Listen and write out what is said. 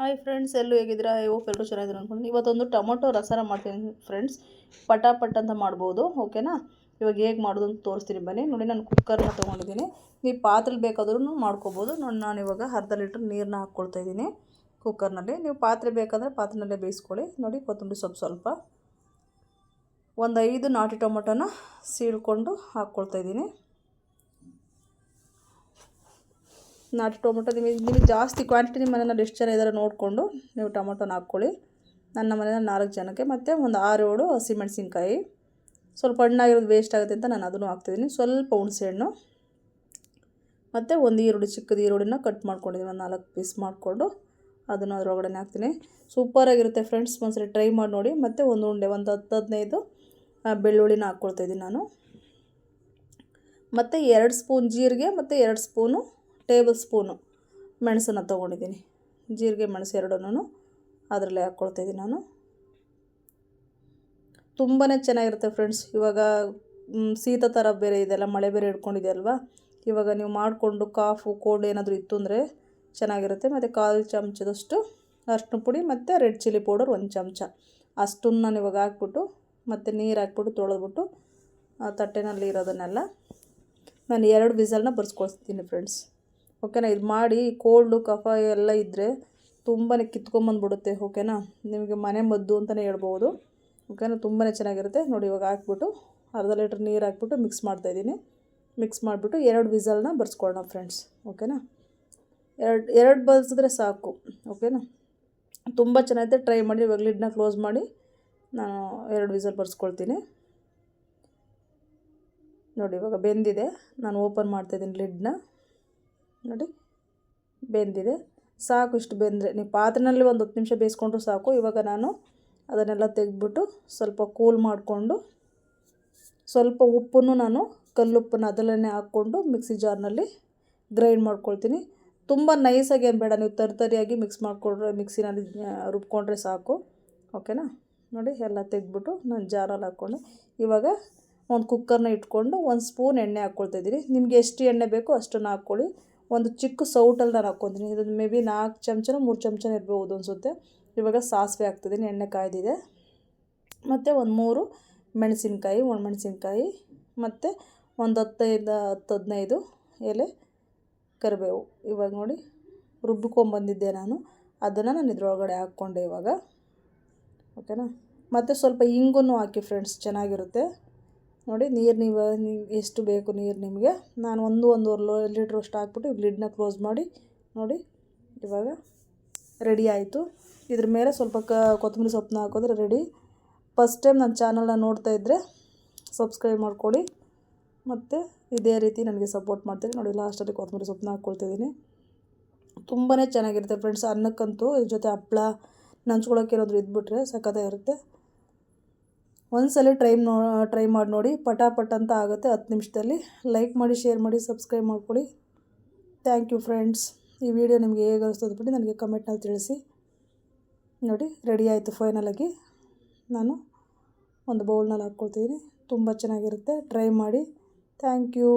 Hi friends ಎಲ್ಲೂ ಹೇಗಿದ್ದೀರಾ? I hope ಎಲ್ಲರೂ ಚೆನ್ನಾಗಿದ್ರು ಅಂದ್ಕೊಂಡು ಇವತ್ತೊಂದು ಟೊಮೊಟೊ ರಸನ ಮಾಡ್ತೀನಿ ಫ್ರೆಂಡ್ಸ್ ಪಟಾಪಟ್ ಅಂತ ಮಾಡ್ಬೋದು ಓಕೆನಾ ಇವಾಗ ಹೇಗೆ ಮಾಡೋದು ಅಂತ ತೋರಿಸ್ತೀನಿ ಬನ್ನಿ. ನೋಡಿ, ನಾನು ಕುಕ್ಕರ್ನ ತೊಗೊಂಡಿದ್ದೀನಿ. ನೀವು ಪಾತ್ರೆ ಬೇಕಾದ್ರೂ ಮಾಡ್ಕೋಬೋದು. ನೋಡಿ, ನಾನು ಇವಾಗ ಅರ್ಧ ಲೀಟ್ರ್ ನೀರನ್ನ ಹಾಕ್ಕೊಳ್ತಾ ಇದ್ದೀನಿ ಕುಕ್ಕರ್ನಲ್ಲಿ ನೀವು ಪಾತ್ರೆ ಬೇಕಾದರೆ ಪಾತ್ರೆನಲ್ಲೇ ಬೇಯಿಸ್ಕೊಳ್ಳಿ. ನೋಡಿ, ಕೊತ್ತಂಬರಿ ಸೊಪ್ಪು ಸ್ವಲ್ಪ. ಒಂದು ಐದು ನಾಟಿ ಟೊಮೊಟೊನ ಸೀಳ್ಕೊಂಡು ಹಾಕ್ಕೊಳ್ತಾ ಇದ್ದೀನಿ. ನಾಟಿ ಟೊಮೊಟೊ ನಿಮಗೆ ನಿಮಗೆ ಜಾಸ್ತಿ ಕ್ವಾಂಟಿಟಿ ನಿಮ್ಮ ಮನೆಯಲ್ಲಿ ಎಷ್ಟು ಜನ ಇದ್ದಾರೆ ನೋಡಿಕೊಂಡು ನೀವು ಟೊಮೊಟೊನ ಹಾಕ್ಕೊಳ್ಳಿ. ನನ್ನ ಮನೆಯಲ್ಲಿ ನಾಲ್ಕು ಜನಕ್ಕೆ ಮತ್ತು ಒಂದು ಆರು ಏಳು ಹಸಿಮೆಣಸಿನ್ಕಾಯಿ. ಸ್ವಲ್ಪ ಹಣ್ಣಾಗಿರೋದು ವೇಸ್ಟ್ ಆಗುತ್ತೆ ಅಂತ ನಾನು ಅದನ್ನು ಹಾಕ್ತಿದ್ದೀನಿ. ಸ್ವಲ್ಪ ಹುಣಸೆಹಣ್ಣು ಮತ್ತು ಒಂದು ಈರುಳ್ಳಿ, ಚಿಕ್ಕದು ಈರುಳ್ಳಿನ ಕಟ್ ಮಾಡ್ಕೊಂಡಿದ್ದೀನಿ. ಒಂದು ನಾಲ್ಕು ಪೀಸ್ ಮಾಡಿಕೊಂಡು ಅದನ್ನು ಅದರೊಳಗಡೆ ಹಾಕ್ತೀನಿ. ಸೂಪರಾಗಿರುತ್ತೆ ಫ್ರೆಂಡ್ಸ್ ಒಂದ್ಸರಿ ಟ್ರೈ ಮಾಡಿ ನೋಡಿ. ಮತ್ತು ಒಂದು ಉಂಡೆ, ಒಂದು ಹತ್ತು, ಹದಿನೈದು ಬೆಳ್ಳುಳ್ಳಿನ ಹಾಕ್ಕೊಳ್ತಾಯಿದ್ದೀನಿ ನಾನು. ಮತ್ತು ಎರಡು ಸ್ಪೂನ್ ಜೀರಿಗೆ, ಮತ್ತು ಎರಡು ಸ್ಪೂನು ಟೇಬಲ್ ಸ್ಪೂನು ಮೆಣಸನ್ನು ತೊಗೊಂಡಿದ್ದೀನಿ. ಜೀರಿಗೆ ಮೆಣಸು ಎರಡನ್ನೂ ಅದರಲ್ಲೇ ಹಾಕ್ಕೊಳ್ತಾಯಿದ್ದೀನಿ ನಾನು. ತುಂಬಾ ಚೆನ್ನಾಗಿರುತ್ತೆ ಫ್ರೆಂಡ್ಸ್. ಇವಾಗ ಶೀತ ಥರ ಬೇರೆ ಇದೆಲ್ಲ ಮಳೆ ಬೇರೆ ಹಿಡ್ಕೊಂಡಿದೆ ಅಲ್ವಾ? ಇವಾಗ ನೀವು ಮಾಡಿಕೊಂಡು ಕಾಫು, ಕೋಲ್ಡ್ ಏನಾದರೂ ಇತ್ತು ಅಂದರೆ ಚೆನ್ನಾಗಿರುತ್ತೆ. ಮತ್ತು ಕಾಲು ಚಮಚದಷ್ಟು ಅರ್ಶಿನ ಪುಡಿ ಮತ್ತು ರೆಡ್ ಚಿಲ್ಲಿ ಪೌಡರ್ ಒಂದು ಚಮಚ. ಅಷ್ಟನ್ನು ನಾನು ಇವಾಗ ಹಾಕ್ಬಿಟ್ಟು ಮತ್ತು ನೀರು ಹಾಕ್ಬಿಟ್ಟು ತೊಳೆದ್ಬಿಟ್ಟು ತಟ್ಟೆನಲ್ಲಿ ಇರೋದನ್ನೆಲ್ಲ ನಾನು ಎರಡು ವಿಸಲ್ನ ಬರ್ಸ್ಕೊಳ್ತೀನಿ ಫ್ರೆಂಡ್ಸ್. ಓಕೆನಾ? ಇದು ಮಾಡಿ ಕೋಲ್ಡು, ಕಫ ಎಲ್ಲ ಇದ್ದರೆ ತುಂಬಾ ಕಿತ್ಕೊಂಬಂದ್ಬಿಡುತ್ತೆ ಓಕೆನಾ? ನಿಮಗೆ ಮನೆ ಮದ್ದು ಅಂತಲೇ ಹೇಳ್ಬೋದು, ಓಕೆನಾ? ತುಂಬಾ ಚೆನ್ನಾಗಿರುತ್ತೆ. ನೋಡಿ, ಇವಾಗ ಹಾಕ್ಬಿಟ್ಟು ಅರ್ಧ ಲೀಟ್ರ್ ನೀರು ಹಾಕ್ಬಿಟ್ಟು ಮಿಕ್ಸ್ ಮಾಡ್ತಾಯಿದ್ದೀನಿ ಮಿಕ್ಸ್ ಮಾಡಿಬಿಟ್ಟು ಎರಡು ವಿಸಲ್ನ ಬರ್ಸ್ಕೊಳ್ಳೋಣ ಫ್ರೆಂಡ್ಸ್ ಓಕೆನಾ? ಎರಡು ಎರಡು ಬಳಸಿದ್ರೆ ಸಾಕು, ಓಕೆನಾ? ತುಂಬ ಚೆನ್ನಾಗಿದೆ. ಟ್ರೈ ಮಾಡಿ, ಇವಾಗ ಲಿಡ್ನ ಕ್ಲೋಸ್ ಮಾಡಿ ನಾನು ಎರಡು ವಿಸಲ್ ಬರ್ಸ್ಕೊಳ್ತೀನಿ. ನೋಡಿ, ಇವಾಗ ಬೆಂದಿದೆ. ನಾನು ಓಪನ್ ಮಾಡ್ತಾಯಿದ್ದೀನಿ ಲಿಡ್ನ ನೋಡಿ, ಬೆಂದಿದೆ. ಸಾಕು ಇಷ್ಟು ಬೆಂದರೆ. ನೀವು ಪಾತ್ರೆಯಲ್ಲಿ ಒಂದು ಹತ್ತು ನಿಮಿಷ ಬೇಯಿಸ್ಕೊಂಡ್ರು ಸಾಕು. ಇವಾಗ ನಾನು ಅದನ್ನೆಲ್ಲ ತೆಗೆದ್ಬಿಟ್ಟು ಸ್ವಲ್ಪ ಕೂಲ್ ಮಾಡಿಕೊಂಡು ಸ್ವಲ್ಪ ಉಪ್ಪನ್ನು ನಾನು ಕಲ್ಲುಪ್ಪನ್ನು ಅದರಲ್ಲೇ ಹಾಕ್ಕೊಂಡು ಮಿಕ್ಸಿ ಜಾರ್ನಲ್ಲಿ ಗ್ರೈಂಡ್ ಮಾಡ್ಕೊಳ್ತೀನಿ. ತುಂಬ ನೈಸಾಗಿ ಏನು ಬೇಡ, ನೀವು ತರಿಯಾಗಿ ಮಿಕ್ಸ್ ಮಾಡಿಕೊಂಡ್ರೆ ಮಿಕ್ಸಿನಲ್ಲಿ ರುಬ್ಕೊಂಡ್ರೆ ಸಾಕು. ಓಕೆನಾ ನೋಡಿ, ಎಲ್ಲ ತೆಗೆದ್ಬಿಟ್ಟು ನಾನು ಜಾರಲ್ಲಿ ಹಾಕ್ಕೊಂಡೆ. ಇವಾಗ ಒಂದು ಕುಕ್ಕರ್ನ ಇಟ್ಕೊಂಡು ಒಂದು ಸ್ಪೂನ್ ಎಣ್ಣೆ ಹಾಕ್ಕೊಳ್ತಾಯಿದ್ದೀನಿ ನಿಮಗೆ ಎಷ್ಟು ಎಣ್ಣೆ ಬೇಕೋ ಅಷ್ಟನ್ನು ಹಾಕ್ಕೊಳ್ಳಿ. ಒಂದು ಚಿಕ್ಕ ಸೌಟಲ್ಲಿ ನಾನು ಹಾಕ್ಕೊತೀನಿ. ಇದು ಮೇ ಬಿ ನಾಲ್ಕು ಚಮಚನ ಮೂರು ಚಮಚನ ಇರ್ಬೋದು ಅನಿಸುತ್ತೆ. ಇವಾಗ ಸಾಸಿವೆ ಹಾಕ್ತಿದ್ದೀನಿ, ಎಣ್ಣೆ ಕಾಯ್ದಿದೆ. ಮತ್ತು ಒಂದು ಮೂರು ಮೆಣಸಿನ್ಕಾಯಿ ಒಣಮೆಣಸಿನ್ಕಾಯಿ ಮತ್ತು ಒಂದು ಹತ್ತೈದು, ಹತ್ತು ಹದಿನೈದು ಎಲೆ, ಕರಿಬೇವು. ಇವಾಗ ನೋಡಿ ರುಬ್ಬಿಕೊಂಬಂದಿದ್ದೆ ನಾನು. ಅದನ್ನು ನಾನು ಇದ್ರೊಳಗಡೆ ಹಾಕ್ಕೊಂಡೆ ಇವಾಗ. ಓಕೆನಾ ಮತ್ತು ಸ್ವಲ್ಪ ಇಂಗು ಹಾಕಿ ಫ್ರೆಂಡ್ಸ್ ಚೆನ್ನಾಗಿರುತ್ತೆ. ನೋಡಿ ನೀರು ನೀವು ಎಷ್ಟು ಬೇಕು ನೀರು ನಿಮಗೆ. ನಾನು ಒಂದು, ಒಂದೂವರೆ ಲೀಟ್ರ್ ಅಷ್ಟು ಹಾಕ್ಬಿಟ್ಟು ಲಿಡ್ನ ಕ್ಲೋಸ್ ಮಾಡಿ, ನೋಡಿ ಇವಾಗ ರೆಡಿ ಆಯಿತು. ಇದ್ರ ಮೇಲೆ ಸ್ವಲ್ಪ ಕ ಕೊತ್ತಂಬರಿ ಸೊಪ್ಪನ್ನ ಹಾಕಿದ್ರೆ ರೆಡಿ ಫಸ್ಟ್ ಟೈಮ್ ನನ್ನ ಚಾನಲ್ನ ನೋಡ್ತಾ ಇದ್ದರೆ ಸಬ್ಸ್ಕ್ರೈಬ್ ಮಾಡ್ಕೊಳ್ಳಿ. ಮತ್ತು ಇದೇ ರೀತಿ ನನಗೆ ಸಪೋರ್ಟ್ ಮಾಡ್ತೀನಿ ನೋಡಿ ಲಾಸ್ಟಲ್ಲಿ ಕೊತ್ತಂಬರಿ ಸೊಪ್ಪನ್ನ ಹಾಕ್ಕೊಳ್ತಿದ್ದೀನಿ. ತುಂಬಾ ಚೆನ್ನಾಗಿರುತ್ತೆ ಫ್ರೆಂಡ್ಸ್ ಅನ್ನಕ್ಕಂತೂ ಇದ್ರ ಜೊತೆ ಹಪ್ಳ ನಂಚ್ಕೊಳಕ್ಕೆ ಏನಾದರೂ ಇದ್ಬಿಟ್ರೆ ಸಖತ್ತಾಗಿರುತ್ತೆ. ಒಂದ್ಸಲ ಟ್ರೈ ನೋ ಟ್ರೈ ಮಾಡಿ ನೋಡಿ, ಪಟಾಪಟ್ ಅಂತ ಆಗುತ್ತೆ ಹತ್ತು ನಿಮಿಷದಲ್ಲಿ. ಲೈಕ್ ಮಾಡಿ ಶೇರ್ ಮಾಡಿ ಸಬ್ಸ್ಕ್ರೈಬ್ ಮಾಡ್ಕೊಳ್ಳಿ. ಥ್ಯಾಂಕ್ ಯು ಫ್ರೆಂಡ್ಸ್ ಈ ವಿಡಿಯೋ ನಿಮಗೆ ಹೇಗೆ ಬಿಟ್ಟು ನನಗೆ ಕಮೆಂಟ್ನಲ್ಲಿ ತಿಳಿಸಿ. ನೋಡಿ ರೆಡಿ ಆಯಿತು ಫೈನಲಾಗಿ ನಾನು ಒಂದು ಬೌಲ್ನಲ್ಲಿ ಹಾಕ್ಕೊಳ್ತಿದ್ದೀನಿ. ತುಂಬ ಚೆನ್ನಾಗಿರುತ್ತೆ. ಟ್ರೈ ಮಾಡಿ. Thank you